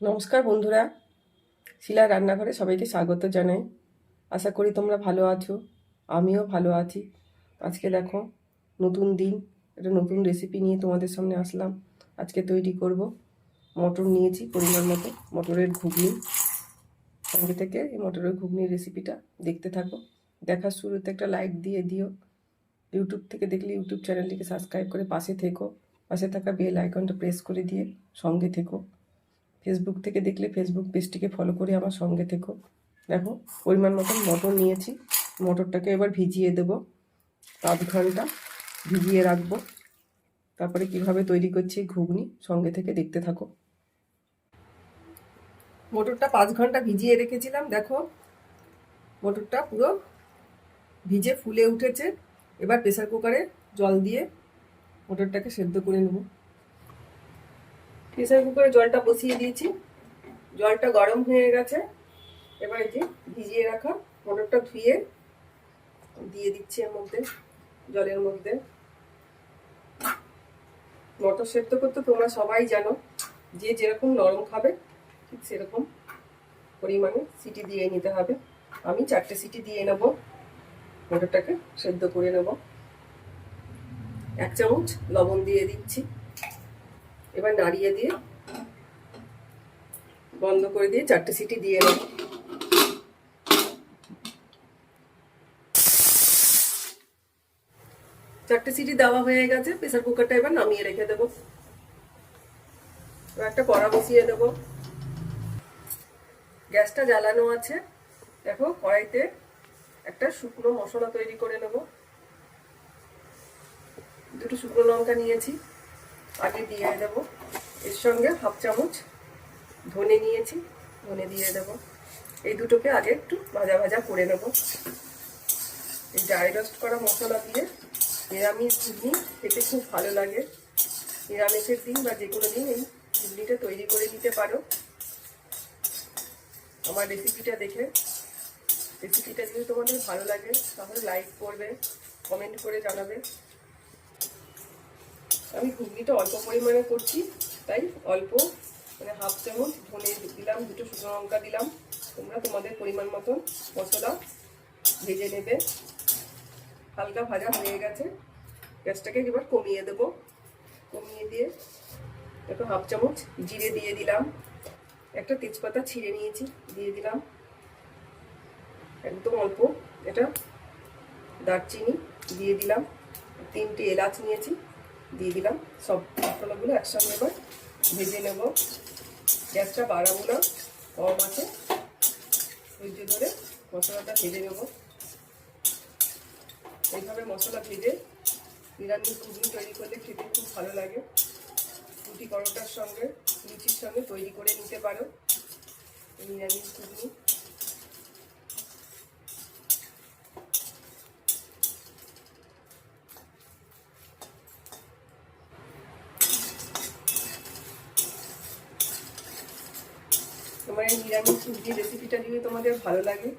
নমস্কার বন্ধুরা। শিলা রান্নাঘরে সবাইকে স্বাগত জানাই। আশা করি তোমরা ভালো আছো, আমিও ভালো আছি। আজকে দেখো, নতুন দিন, একটা নতুন রেসিপি নিয়ে তোমাদের সামনে আসলাম। আজকে তৈরি করব মটর নিয়েছি পরিমাণ মতো, মটরের ঘুগনি। সঙ্গে থেকে এই মটরের ঘুগনির রেসিপিটা দেখতে থাকো। দেখার শুরুতে একটা লাইক দিয়ে দিও। ইউটিউব থেকে দেখলে ইউটিউব চ্যানেলটিকে সাবস্ক্রাইব করে পাশে থেকো। পাশে থাকা বেল আইকনটা প্রেস করে দিয়ে সঙ্গে থেকো। ফেসবুক থেকে দেখলে ফেসবুক পেজটিকে ফলো করে আমার সঙ্গে থেকো দেখো, পরিমাণ মতন মটর নিয়েছি। মটরটাকে এবার ভিজিয়ে দেবো। আধ ঘণ্টা ভিজিয়ে রাখব। তারপরে কীভাবে তৈরি করছি ঘুগনি, সঙ্গে থেকে দেখতে থাকো। মোটরটা পাঁচ ঘণ্টা ভিজিয়ে রেখেছিলাম, দেখো। মোটরটা পুরো ভিজে ফুলে উঠেছে। এবার প্রেসার কুকারে জল দিয়ে মোটরটাকে সেদ্ধ করে নেব। প্রেসার কুকারে জলটা বসিয়ে দিয়েছি। জলটা গরম হয়ে গেছে। এবার যে ভিজিয়ে রাখা মটরটা ধুয়ে দিয়ে দিচ্ছি এর মধ্যে, জলের মধ্যে। মটর সেদ্ধ করতে তোমরা সবাই জানো, যে যেরকম নরম খাবে, ঠিক সেরকম পরিমাণে সিটি দিয়ে নিতে হবে। আমি চারটে সিটি দিয়ে নেব, মটরটাকে সেদ্ধ করে নেব। এক চামচ লবণ দিয়ে দিচ্ছি। এবার নাড়িয়ে দিয়ে বন্ধ করে দিয়ে চারটে সিটি দিয়ে নেব। চারটে সিটি দেওয়া হয়ে গেছে, প্রেসার কুকারটা এবার নামিয়ে রেখে দেবো। একটা কড়া বসিয়ে দেবো। গ্যাসটা জ্বালানো আছে। দেখো, কড়াইতে একটা শুকনো মশলা তৈরি করে নেব। দুটো শুকনো লঙ্কা নিয়েছি। আগে দিয়ে দেব। এর সঙ্গে হাফ চামচ ধনে নিয়েছি, ধনে দিয়ে দেব। এই দুটোকে আগে একটু ভাজা ভাজা করে নেব। এই ড্রাই রোস্ট করা মশলা দিয়ে নিরামিষ ঘুগনি খেতে খুব ভালো লাগে। নিরামিষের দিন বা যে কোনো দিন এই ঘুগনিটা তৈরি করে দিতে পারো। আমার রেসিপিটা দেখে। রেসিপিটা যদি তোমাদের ভালো লাগে, তাহলে লাইক করবে কমেন্ট করে জানাবে। আমি ঘুগনিটা অল্প পরিমাণে করছি, তাই অল্প মানে হাফ চামচ ধনে দিলাম, দুটো শুকনো লঙ্কা দিলাম। তোমরা তোমাদের পরিমাণ মতন মশলা ভেজে নেবে। হালকা ভাজা হয়ে গেছে। গ্যাসটাকে এবার কমিয়ে দেবো। কমিয়ে দিয়ে একটু হাফ চামচ জিরে দিয়ে দিলাম। একটা তেজপাতা ছিঁড়ে নিয়েছি, দিয়ে দিলাম। একদম অল্প এটা দারচিনি দিয়ে দিলাম। তিনটে এলাচ নিয়েছি। দিয়ে দিলাম। সব মশলাগুলো একসঙ্গে এবার ভেজে নেব। গ্যাসটা বাড়াবো না, কম আছে। ধৈর্য ধরে মশলাটা ভেজে নেব। এইভাবে মশলা ভেজে নিরামিষ ঘুগনি তৈরি করলে খেতে খুব ভালো লাগে। রুটি পরোটার সঙ্গে, লুচির সঙ্গে তৈরি করে নিতে পারো। নিরামিষ ঘুগনি। তোমার নিরামিষ সবজি রেসিপিটা যদি তোমাদের ভালো লাগে,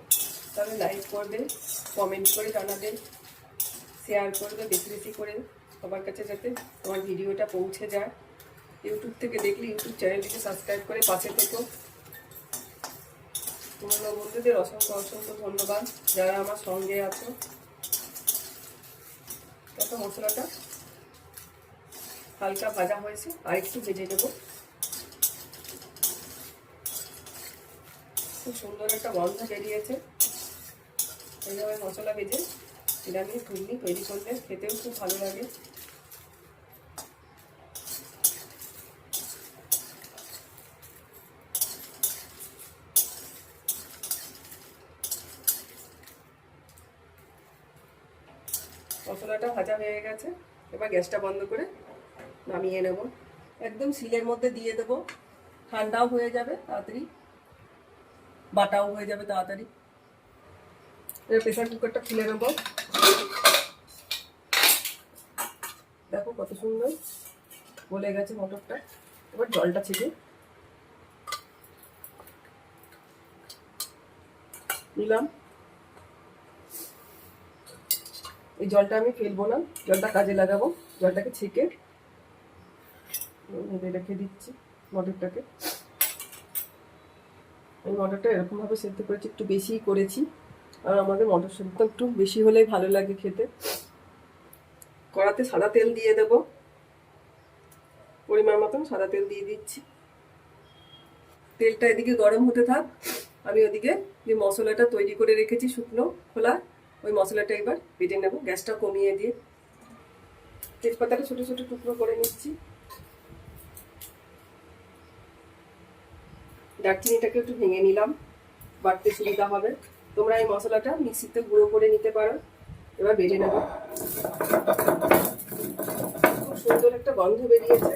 তাহলে লাইক করবে কমেন্ট করে জানাবে শেয়ার করবে, বেশি বেশি করে সবার কাছে যাতে তোমার ভিডিওটা পৌঁছে যায়। ইউটিউব থেকে দেখলে ইউটিউব চ্যানেলটিকে সাবস্ক্রাইব করে পাশে থেকো। পুরনো বন্ধুদের অসংখ্য অসংখ্য ধন্যবাদ, যারা আমার সঙ্গে আছো। কত মশলাটা হালকা ভাজা হয়েছে আর একটু ভেজে নেব। খুব সুন্দর একটা গন্ধ বেরিয়েছে। এইভাবে মশলা ভেজে নিরামিষ ঘুগনি তৈরি করলে খেতেও খুব ভালো লাগে। মশলাটা ভাজা হয়ে গেছে। এবার গ্যাসটা বন্ধ করে নামিয়ে নেব। একদম শিলের মধ্যে দিয়ে দেবো। ঠান্ডাও হয়ে যাবে, তাড়াতাড়ি। বাটাও হয়ে যাবে তাড়াতাড়ি। এবার প্রেশার কুকারটা খুলে নেব। দেখো কত সুন্দর গলে গেছে মটরটা। এবার জলটা ছেড়ে নিলাম। এই জলটা আমি ফেলব না, জলটা কাজে লাগাবো। জলটাকে ছেঁকে, রেখে দিচ্ছি মটরটাকে। আমি মটরটা এরকমভাবে সেদ্ধ করেছি, একটু বেশিই করেছি। আর আমাদের মটর সেদ্ধ একটু বেশি হলেই ভালো লাগে খেতে। কড়াতে সাদা তেল দিয়ে দেব। পরিমাণ মতন সাদা তেল দিয়ে দিচ্ছি। তেলটা এদিকে গরম হতে থাক। আমি ওদিকে যে মশলাটা তৈরি করে রেখেছি শুকনো, খোলা, ওই মশলাটা এবার বেটে নেব। গ্যাসটা কমিয়ে দিয়ে। তেজপাতাটা ছোটো ছোটো টুকরো করে নিচ্ছি। দারচিনিটাকে একটু ভেঙে নিলাম, বাড়তে সুবিধা হবে। তোমরা এই মশলাটা মিক্সিতে গুঁড়ো করে নিতে পারো। এবার বেটে নেব। খুব সুন্দর একটা গন্ধ বেরিয়েছে।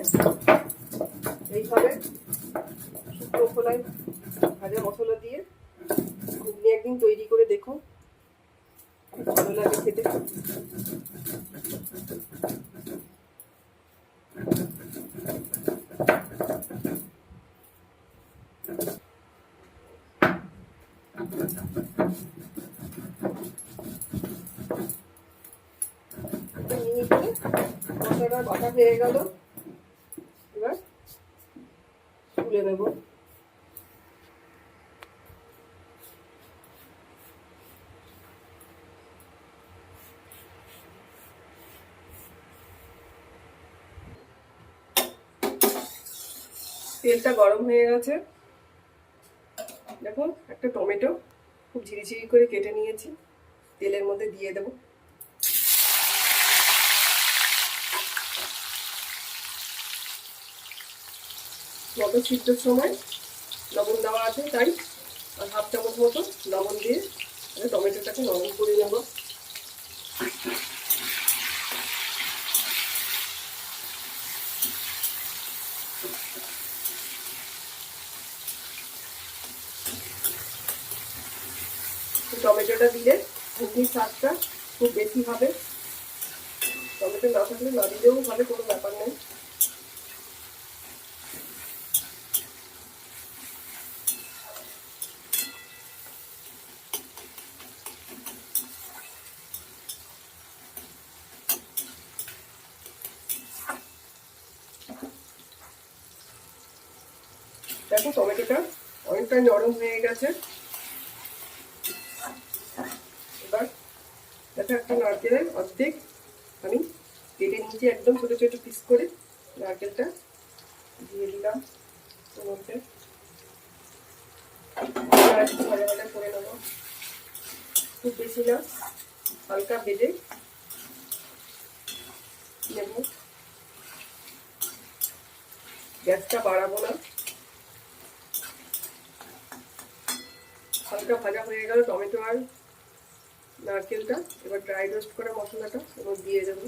এইভাবে শুকনো খোলায় ভাজা মশলা দিয়ে ঘুগনি একদিন তৈরি করে দেখো। ভালো লাগে খেতে। মশলাটা বাটা হয়ে গেল। এবার তুলে নেব। তেলটা গরম হয়ে গেছে। দেখুন একটা টমেটো খুব ঝিরিঝিরি করে কেটে নিয়েছি। তেলের মধ্যে দিয়ে দেবো। মটর সিদ্ধর সময় লবণ দেওয়া আছে, তাই আর হাফ চামচ মতো লবণ দিয়ে টমেটোটাকে নরম করে নেব। টমেটোটা দিলে ঘুগনির স্বাদটা খুব বেশি হবে। টমেটো না থাকলে না দিলেও ভালো কোনো ব্যাপার নেই। দেখো টমেটোটা অনেকটা নরম হয়ে গেছে। এবার দেখো একটা নারকেলের অর্ধেক আমি কেটে নিয়েছি একদম ছোটো ছোটো পিস করে। নারকেলটা দিয়ে দিলাম মধ্যে ভাজা করে নেব। খুব বেশি না, হালকা ভেজে নেব। গ্যাসটা বাড়াবো না। হালকা ভাজা হয়ে গেল টমেটো আর নারকেলটা। এবার ড্রাই রোস্ট করা মশলাটা এবার দিয়ে দেবো।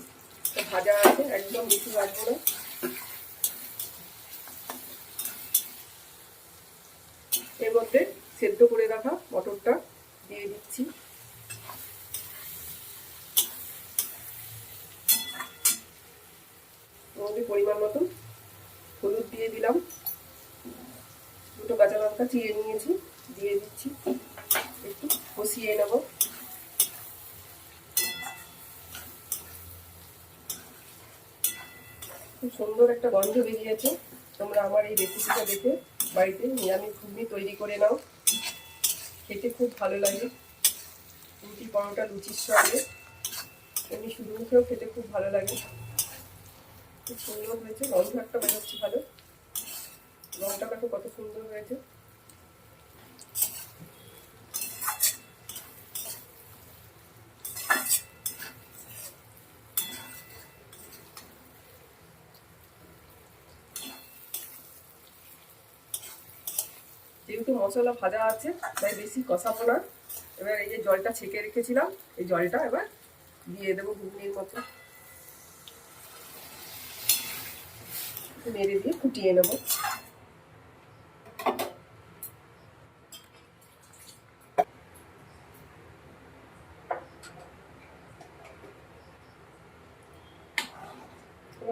ভাজা আছে, একদম বেশি ভাজবো না এর মধ্যে সেদ্ধ করে রাখা মটরটা দিয়ে দিচ্ছি মধ্যে পরিমাণ মতন হলুদ দিয়ে দিলাম দুটো কাঁচা লঙ্কা চিড়ে নিয়েছি, দিয়ে দিচ্ছি। একটু কষিয়ে নেব। খুব সুন্দর একটা গন্ধ বেরিয়েছে। তোমরা আমার এই রেসিপিটা দেখে বাড়িতে নিরামিষ ঘুগনি তৈরি করে নাও। খেতে খুব ভালো লাগে। রুটি পরোটা, লুচির সঙ্গে। এমনি শুধু মুখেও খেতে খুব ভালো লাগে। খুব সুন্দর হয়েছে। গন্ধ একটা বেরোচ্ছে ভালো। রংটা দেখো কত সুন্দর হয়েছে। যেহেতু মশলা ভাজা আছে, তাই বেশি কষাবো না। এবার এই যে জলটা ছেঁকে রেখেছিলাম, এই জলটা এবার দিয়ে দেবো ঘুগনির মতো। নেড়ে দিয়ে ফুটিয়ে নেব।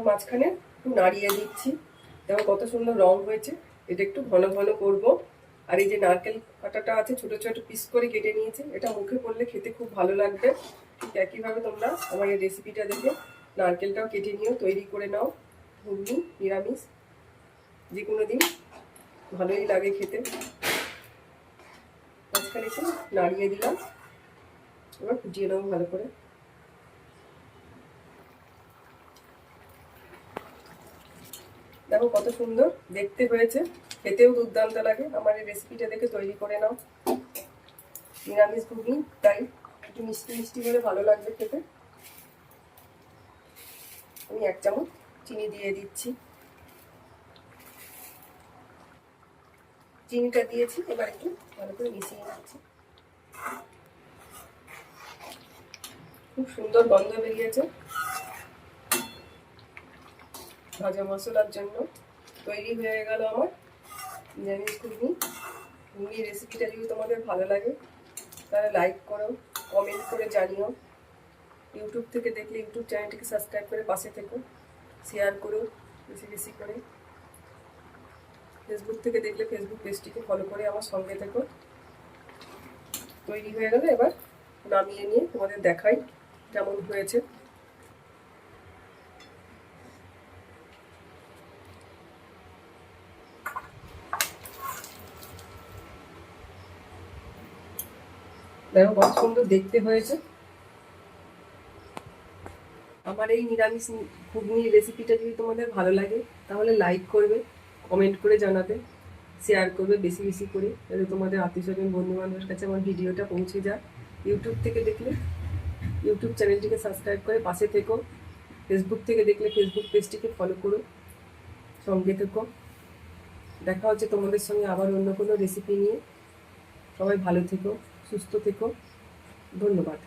মাঝখানে একটু নাড়িয়ে দিচ্ছি। দেখো কত সুন্দর রং হয়েছে। এটা একটু ঘন ঘন করব। আর এই যে নারকেল কাটাটা আছে, ছোট ছোট পিস করে কেটে নিয়েছি। এটা মুখে পড়লে খেতে খুব ভালো লাগবে। ঠিক একইভাবে তোমরা আমার এই রেসিপিটা দেখে নারকেলটাও কেটে নিও, তৈরি করে নাও। ঘুগনি, নিরামিষ যে কোনো দিন ভালোই লাগে খেতে। মাঝখানে একটু নাড়িয়ে দিলাম। এবার ফুটিয়ে নেব ভালো করে। দেখো কত সুন্দর, দেখতে হয়েছে। খেতেও দুর্দান্ত লাগে। আমার এই রেসিপিটা দেখে তৈরি করে নাও। নিরামিষ ঘুগনি, তাই একটু মিষ্টি মিষ্টি হলে ভালো লাগবে খেতে। আমি এক চামচ চিনি দিয়ে দিচ্ছি। চিনিটা দিয়েছি, এবার একটু ভালো করে মিশিয়ে নিচ্ছি। খুব সুন্দর গন্ধ বেরিয়েছে। ভাজা মশলার জন্য তৈরি হয়ে গেল আমার নিরামিষ ঘুগনি। ঘুগনি রেসিপিটা যদি তোমাদের ভালো লাগে, তাহলে লাইক করো কমেন্ট করে জানিও। ইউটিউব থেকে দেখলে ইউটিউব চ্যানেলটিকে সাবস্ক্রাইব করে পাশে থেকো শেয়ার করো বেশি বেশি করে। ফেসবুক থেকে দেখলে ফেসবুক পেজটিকে ফলো করে আমার সঙ্গে থেকো। তৈরি হয়ে গেলে এবার নামিয়ে নিয়ে তোমাদের দেখাই কেমন হয়েছে। দেখো কত সুন্দর দেখতে হয়েছে। আমার এই নিরামিষ ঘুগনির রেসিপিটা যদি তোমাদের ভালো লাগে, তাহলে লাইক করবে কমেন্ট করে জানাবে শেয়ার করবে বেশি বেশি করে, যাতে তোমাদের আত্মীয় স্বজন বন্ধু বান্ধবের কাছে আমার ভিডিওটা পৌঁছে যায়। ইউটিউব থেকে দেখলে ইউটিউব চ্যানেলটিকে সাবস্ক্রাইব করে পাশে থেকো। ফেসবুক থেকে দেখলে ফেসবুক পেজটিকে ফলো করো। সঙ্গে থেকো। দেখা হচ্ছে তোমাদের সঙ্গে আবার অন্য কোনো রেসিপি নিয়ে। সবাই ভালো থেকো। সুস্থ থেকো। ধন্যবাদ।